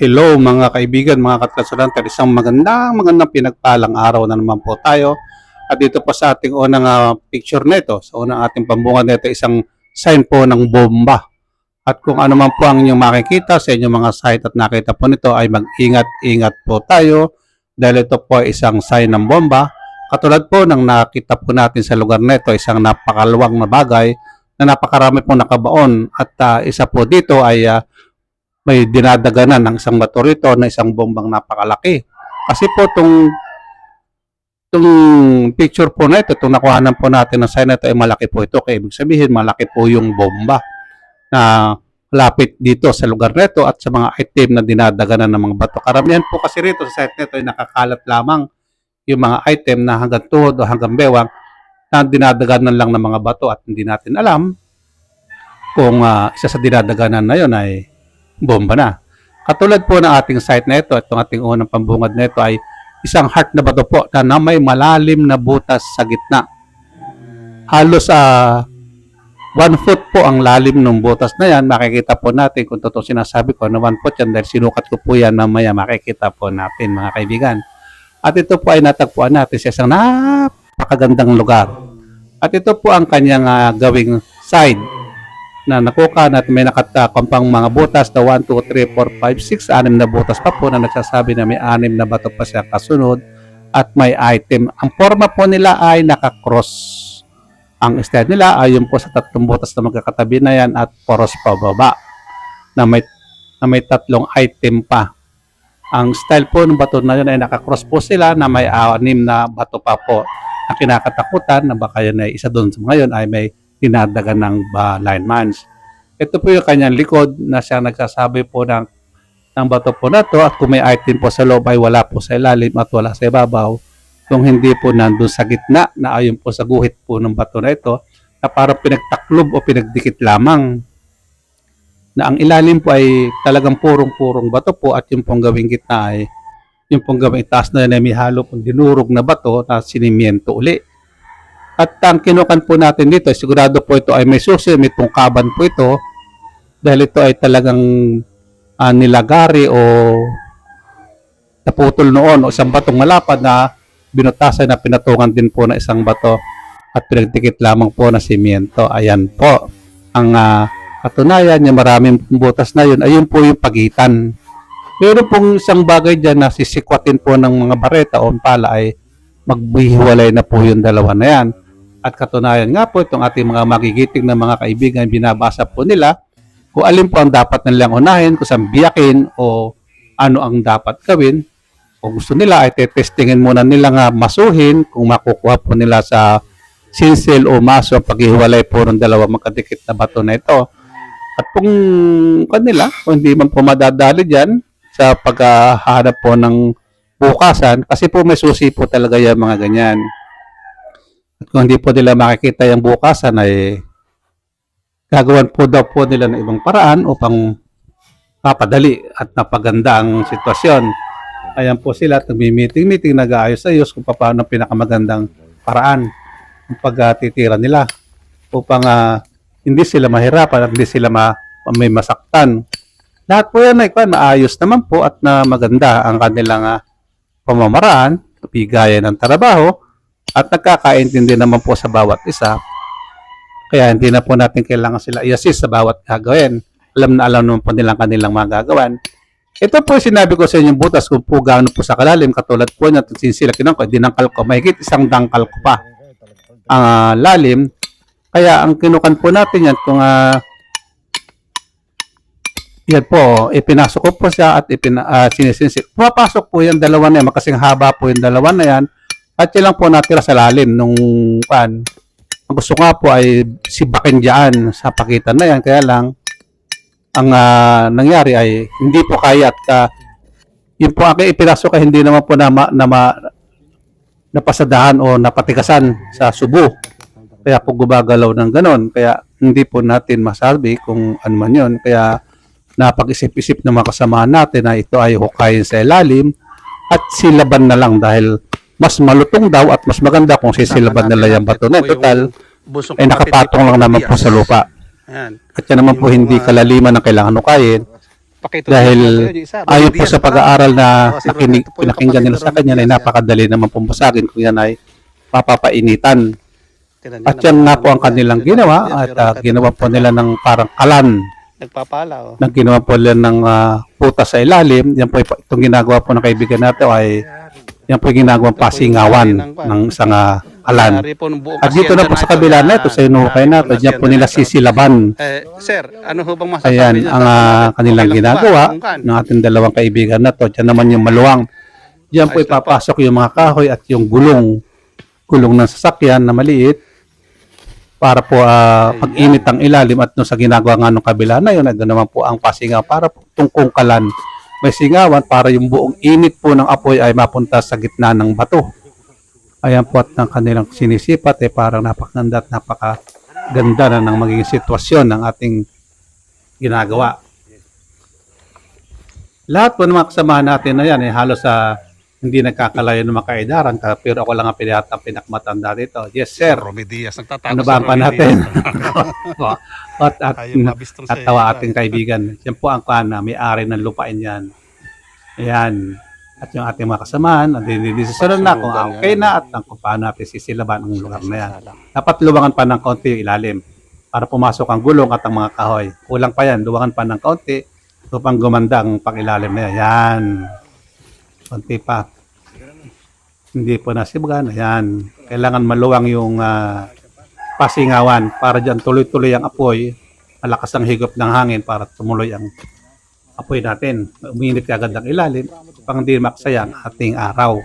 Hello mga kaibigan, mga katkasulante, isang magandang magandang pinagpalang araw na naman po tayo. At dito po sa ating unang ah, picture nito, sa unang ating pambungan nito, isang sign po ng bomba. At kung ano man po ang inyong makikita sa inyong mga site at nakita po nito ay mag-ingat-ingat po tayo dahil ito po ay isang sign ng bomba. Katulad po ng nakita po natin sa lugar nito, isang napakaluwang na bagay na napakarami po nakabaon at ah, isa po dito ay ah, may dinadaganan ng isang bato rito na isang bombang napakalaki. Kasi po itong itong picture po na ito, itong nakuhanan po natin ng sign na ito ay malaki po ito. Kaya ibig sabihin, malaki po yung bomba na lapit dito sa lugar nito at sa mga item na dinadaganan ng mga bato. Karamihan po kasi rito sa site nito ay nakakalat lamang yung mga item na hanggang tuhod o hanggang bewang na dinadaganan lang ng mga bato at hindi natin alam kung ah, isa sa dinadaganan na yun ay bomba na. Katulad po ng ating site na ito, itong ating unang pambungad na ito ay isang heart na bato po na, na may malalim na butas sa gitna. Halos sa one foot po ang lalim ng butas na yan. Makikita po natin kung totoo sinasabi ko na one foot yan dahil sinukat ko po yan mamaya makikita po natin mga kaibigan. At ito po ay natagpuan natin sa isang napakagandang lugar. At ito po ang kanyang ah, gawing side na nakukan at may nakatakong pang mga butas na 1, 2, 3, 4, 5, 6, anim na butas pa po na nagsasabi na may anim na bato pa siya kasunod at may item. Ang forma po nila ay nakakross. Ang style nila ay yung po sa tatlong butas na magkakatabi na yan at poros pababa na may, na may tatlong item pa. Ang style po ng bato na yun ay nakakross po sila na may anim na bato pa po na kinakatakutan na baka yun ay isa doon sa mga yun ay may dinadagan ng uh, linemans. Ito po yung kanyang likod na siya nagsasabi po ng, ng bato po na to at kung may item po sa loob ay wala po sa ilalim at wala sa ibabaw. Kung hindi po nandun sa gitna na ayon po sa guhit po ng bato na ito na parang pinagtaklob o pinagdikit lamang na ang ilalim po ay talagang purong-purong bato po at yung pong gawing gitna ay yung pong gawing itaas na may halo pong dinurog na bato na sinimiento uli. At ang kinukan po natin dito, sigurado po ito ay may susi, may tungkaban po ito dahil ito ay talagang ah, nilagari o naputol noon o isang batong malapad na binutasan na pinatungan din po ng isang bato at pinagdikit lamang po na simyento. Ayan po. Ang ah, katunayan, yung maraming butas na yun, ayun po yung pagitan. Meron pong isang bagay dyan na sisikwatin po ng mga bareta o pala ay magbihiwalay na po yung dalawa na yan. At katunayan nga po itong ating mga magigiting na mga kaibigan, binabasa po nila kung alin po ang dapat nilang unahin, kung saan biyakin o ano ang dapat gawin. Kung gusto nila ay tetestingin muna nila nga masuhin kung makukuha po nila sa sinsil o maso ang paghiwalay po ng dalawa magkadikit na bato na ito. At kung kanila, kung hindi man po madadali dyan sa paghahanap po ng bukasan, kasi po may susi po talaga yung mga ganyan. At kung hindi po nila makikita yung bukasan ay gagawan po daw po nila ng ibang paraan upang papadali at napaganda ang sitwasyon. Ayan po sila, nagmi-meeting-meeting, nag-aayos-ayos kung paano ang pinakamagandang paraan ng pagtitira nila upang ah, hindi sila mahirapan at hindi sila ma, may masaktan. Lahat po yan ay maayos naman po at na maganda ang kanilang ah, pamamaraan, bigaya ng trabaho, at nagkakaintindi naman po sa bawat isa. Kaya hindi na po natin kailangan sila i-assist sa bawat gagawin. Alam na alam naman po nilang kanilang mga gagawan. Ito po yung sinabi ko sa inyong butas kung po gaano po sa kalalim. Katulad po niya, sinsila kinang ko, dinangkal ko. Mahigit isang dangkal ko pa ang ah, lalim. Kaya ang kinukan po natin yan kung ah, yan po, ipinasok ko po siya at ipina, uh, sinisinsit. Pumapasok po yan, dalawa na yan. Makasing haba po yung dalawa na yan. At yan lang po natira sa lalim nung pan. Ang gusto nga po ay sibakin dyan sa pakitan na yan. Kaya lang, ang ah, nangyari ay hindi po kaya at ah, yun po aking ipinasok ay hindi naman po na, ma, na ma- napasadahan o napatigasan sa subo. Kaya po gumagalaw ng ganon. Kaya hindi po natin masabi kung ano man yun. Kaya napag-isip-isip ng mga kasamahan natin na ito ay hukayin sa ilalim at silaban na lang dahil mas malutong daw at mas maganda kung sisilaban nila yung bato na. Total, ay nakapatong lang naman po sa lupa. Ayan. At yan naman po hindi kalaliman ang kailangan. Pakituloy Dahil Ayon po sa pa. pag-aaral na nakinig, po yung pinakinggan nila sa kanya ay napakadali naman pumbasagin kung yan ay papapainitan. At yan nga po ang kanilang ginawa at pero ginawa po tatanda- nila ng parang kalan Nagpapala, oh. nang ginawa po nila ng ah, puta sa ilalim. Yan po itong ginagawa po ng kaibigan natin ay yan po yung ginagawang pasingawan ng isang kalan. Ng buong At dito na po sa kabila na ito, sa inuukay na ito, diyan po nila sisilaban. Eh, sir, ano ho bang masasabi Ayan ang ah, kanilang ginagawa ng ating dalawang kaibigan na to. Diyan naman yung maluwang. Diyan po ipapasok yung mga kahoy at yung gulong. Gulong ng sasakyan na maliit para po ah, pag-init ang ilalim at no sa ginagawa nga ng kabila na yun, ito naman po ang pasingaw para po itong kungkalan. May singawan para yung buong init po ng apoy ay mapunta sa gitna ng bato. Ayan po at ng kanilang sinisipat eh parang napakaganda at napakaganda na ng magiging sitwasyon ng ating ginagawa. Lahat po ng mga kasamahan natin na yan, eh, halos sa hindi nagkakalayo ng mga kaedaran, ka- pero ako lang ang pinat ang pinakamatanda dito. Yes, sir. Romy Diaz, nagtatago Ano ba ang pa Romy natin? Diaz. at at natawa iyo. ating kaibigan. Yan po ang kana, may-ari ng lupain yan. Ayan. At yung ating mga kasamahan, ang dinidesisonan na kung okay na at ang kung paano natin sisilaban ang lugar na yan. Dapat luwangan pa ng konti yung ilalim para pumasok ang gulong at ang mga kahoy. Kulang pa yan, luwangan pa ng konti upang gumanda ang pangilalim na yan. Yan. Konti pa. Hindi po nasibagan. Ayan. Kailangan maluwang yung ah, pasingawan para dyan tuloy-tuloy ang apoy. Malakas ang higop ng hangin para tumuloy ang apoy natin. Uminit agad ang ilalim pang hindi maksayang ating araw.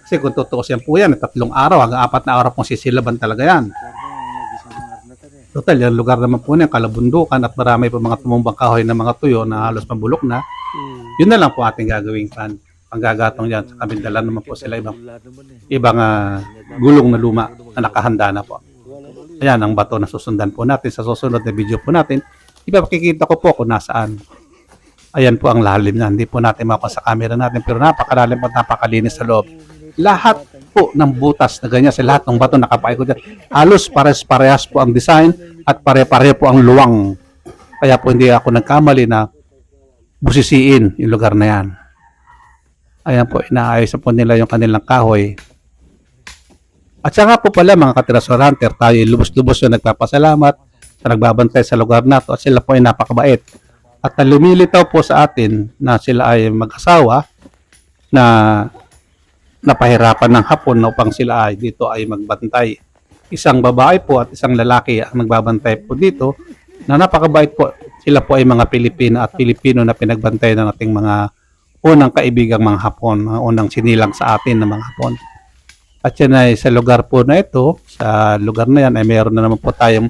Kasi kung tutuusin po yan, tatlong araw hanggang apat na araw pong sisilaban talaga yan. Total, yung lugar naman po niya, kalabundukan at marami po mga tumumbang kahoy na mga tuyo na halos mabulok na. Yun na lang po ating gagawing plan. Panggagatong yan. Sa kabindala naman po sila ibang, ibang ah, gulong na luma na nakahanda na po. Ayan ang bato na susundan po natin sa susunod na video po natin. Ipapakikita ko po kung nasaan. Ayan po ang lalim na. Hindi po natin makuha sa camera natin pero napakalalim at napakalinis sa loob. Lahat po ng butas na ganyan sa lahat ng bato nakapaikot dyan. Halos pares-parehas po ang design at pare-pare po ang luwang. Kaya po hindi ako nagkamali na busisiin yung lugar na yan. Ayan po, inaayos na po nila yung kanilang kahoy. At saka po pala mga katirasor hunter, tayo ay lubos-lubos yung nagpapasalamat sa nagbabantay sa lugar na to at sila po ay napakabait. At lumilitaw po sa atin na sila ay mag-asawa na napahirapan ng hapon upang sila ay dito ay magbantay. Isang babae po at isang lalaki ang nagbabantay po dito na napakabait po. Sila po ay mga Pilipino at Pilipino na pinagbantay ng ating mga unang kaibigang mga hapon, unang sinilang sa atin ng mga hapon. At yan ay sa lugar po na ito, sa lugar na yan ay meron na naman po tayong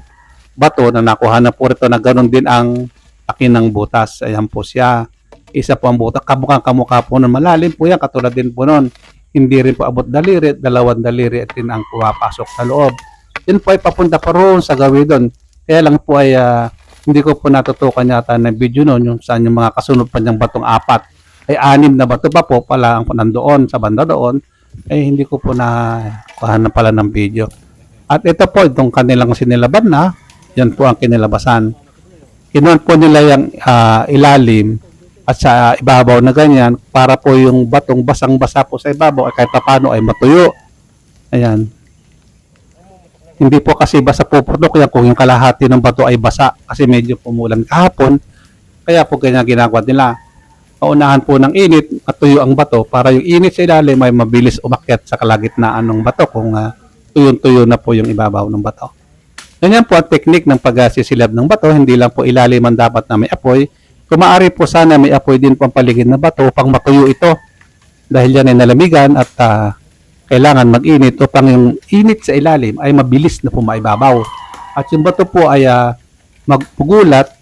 bato na nakuha na po rito na ganoon din ang laki ng butas. Ayan po siya. Isa po ang butas. Kamukhang kamukha po nun. Malalim po yan. Katulad din po nun. Hindi rin po abot daliri. Dalawang daliri at din ang pumapasok sa loob. Yun po ay papunta pa roon sa gawin doon. Kaya lang po ay ah, hindi ko po natutukan yata ng video noon yung saan yung mga kasunod pa niyang batong apat. Ay anim na bato pa po pala ang nandoon sa banda doon. Eh hindi ko po na kuha na pala ng video. At ito po itong kanilang sinilaban na. Yan po ang kinilabasan. Kinuha po nila yung ah, ilalim at sa ibabaw na ganyan para po yung batong basang-basa po sa ibabaw ay kahit paano ay matuyo. Ayan. Hindi po kasi basa puputok yan kung yung kalahati ng bato ay basa kasi medyo pumulan kahapon. Kaya po ganyan ginagawa nila. Paunahan po ng init at tuyo ang bato para yung init sa ilalim ay mabilis umakyat sa kalagitnaan ng bato kung uh, tuyo-tuyo na po yung ibabaw ng bato. Ganyan po ang teknik ng pagsisilab ng bato. Hindi lang po ilalim ang dapat na may apoy. Kung maaari po sana may apoy din po ang paligid ng bato upang matuyo ito. Dahil yan ay nalamigan at ah, kailangan mag-init upang yung init sa ilalim ay mabilis na pumaibabaw. At yung bato po ay ah, magpugulat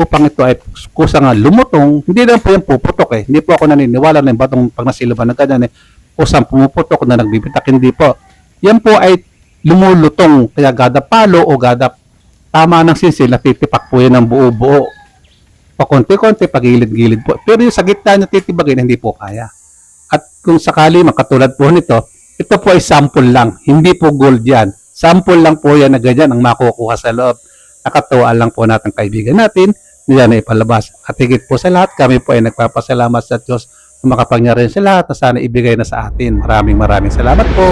upang ito ay kusang lumutong. Hindi lang po yung puputok eh. Hindi po ako naniniwala na yung batong pag nasilaban ng ganyan eh. Kusang pumuputok na nagbibitak. Hindi po. Yan po ay lumulutong. Kaya gada palo o gada tama ng sinsil, natitipak po yan ng buo-buo. Pakunti-kunti, pagilid-gilid po. Pero yung sa gitna niya titibagin, hindi po kaya. At kung sakali makatulad po nito, ito po ay sample lang. Hindi po gold yan. Sample lang po yan na ganyan ang makukuha sa loob. Nakatuwa lang po natin kaibigan natin niya na ipalabas. At higit po sa lahat, kami po ay nagpapasalamat sa Diyos na makapangyarihan sa lahat na sana ibigay na sa atin. Maraming maraming salamat po.